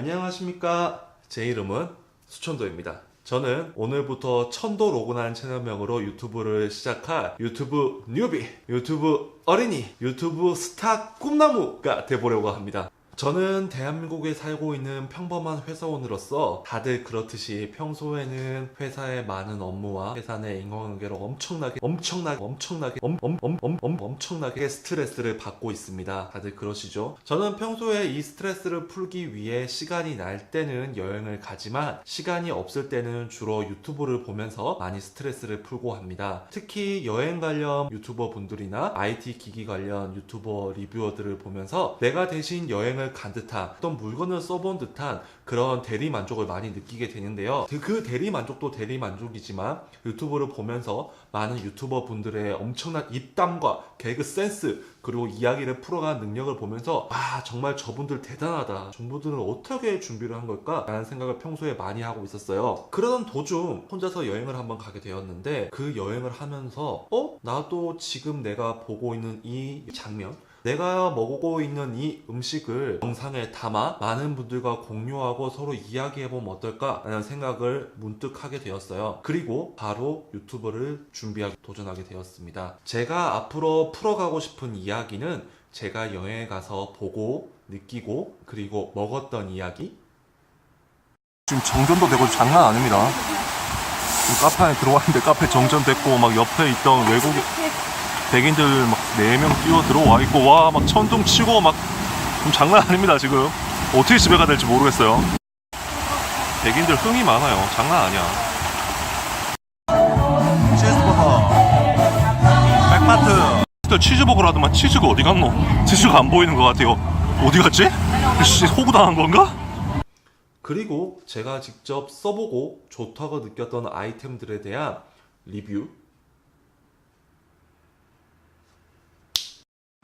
안녕하십니까. 제 이름은 수천도입니다. 저는 오늘부터 천도 로그난 채널명으로 유튜브를 시작할 유튜브 뉴비, 유튜브 어린이, 유튜브 스타 꿈나무가 돼보려고 합니다. 저는 대한민국에 살고 있는 평범한 회사원으로서 다들 그렇듯이 평소에는 회사의 많은 업무와 회사 내 인간관계로 엄청나게 엄청나게 엄청나게 엄엄 엄 엄 엄청나게 스트레스를 받고 있습니다. 다들 그러시죠? 저는 평소에 이 스트레스를 풀기 위해 시간이 날 때는 여행을 가지만 시간이 없을 때는 주로 유튜브를 보면서 많이 스트레스를 풀고 합니다. 특히 여행 관련 유튜버 분들이나 IT 기기 관련 유튜버 리뷰어들을 보면서 내가 대신 여행을 간 듯한 어떤 물건을 써본 듯한 그런 대리 만족을 많이 느끼게 되는데요. 그 대리 만족도 대리 만족이지만 유튜브를 보면서 많은 유튜버 분들의 엄청난 입담과 개그 센스 그리고 이야기를 풀어가는 능력을 보면서 아 정말 저분들 대단하다. 저분들은 어떻게 준비를 한 걸까? 라는 생각을 평소에 많이 하고 있었어요. 그러던 도중 혼자서 여행을 한번 가게 되었는데 그 여행을 하면서 어? 나도 지금 내가 보고 있는 이 장면 내가 먹고 있는 이 음식을 영상에 담아 많은 분들과 공유하고 서로 이야기해보면 어떨까? 라는 생각을 문득 하게 되었어요. 그리고 바로 유튜브를 준비하기 도전하게 되었습니다. 제가 앞으로 풀어가고 싶은 이야기는 제가 여행에 가서 보고 느끼고 그리고 먹었던 이야기 지금 정전도 되고 장난 아닙니다. 카페 안에 들어왔는데 카페 정전됐고 막 옆에 있던 외국 백인들 막네명 뛰어 들어와 있고 와 막 천둥 치고 막 장난 아닙니다 지금 어떻게 집에 가야 될지 모르겠어요. 백인들 흥이 많아요. 장난 아니야. 치즈버거, 백마트. 하더만 치즈가 어디 갔노? 치즈가 안 보이는 것 같아요. 어디 갔지? 씨 호구 당한 건가? 그리고 제가 직접 써보고 좋다고 느꼈던 아이템들에 대한 리뷰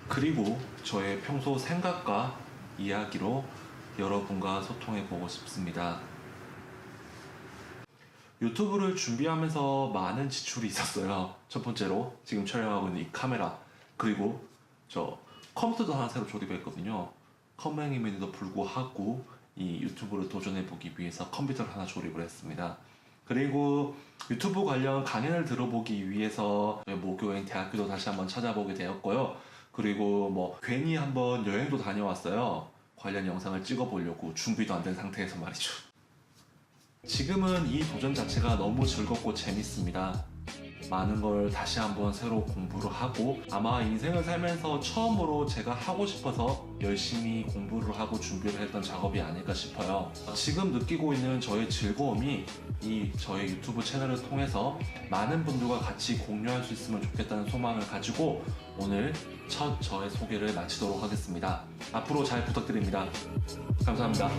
그리고 저의 평소 생각과 이야기로 여러분과 소통해 보고 싶습니다. 유튜브를 준비하면서 많은 지출이 있었어요. 첫 번째로 지금 촬영하고 있는 이 카메라 그리고 저 컴퓨터도 하나 새로 조립했거든요. 컴맹임에도 불구하고 이 유튜브를 도전해 보기 위해서 컴퓨터를 하나 조립을 했습니다. 그리고 유튜브 관련 강연을 들어보기 위해서 모교행 대학교도 다시 한번 찾아보게 되었고요. 그리고 뭐 괜히 한번 여행도 다녀왔어요. 관련 영상을 찍어보려고 준비도 안 된 상태에서 말이죠. 지금은 이 도전 자체가 너무 즐겁고 재밌습니다. 많은 걸 다시 한번 새로 공부를 하고 아마 인생을 살면서 처음으로 제가 하고 싶어서 열심히 공부를 하고 준비를 했던 작업이 아닐까 싶어요. 지금 느끼고 있는 저의 즐거움이 이 저의 유튜브 채널을 통해서 많은 분들과 같이 공유할 수 있으면 좋겠다는 소망을 가지고 오늘 첫 저의 소개를 마치도록 하겠습니다. 앞으로 잘 부탁드립니다. 감사합니다.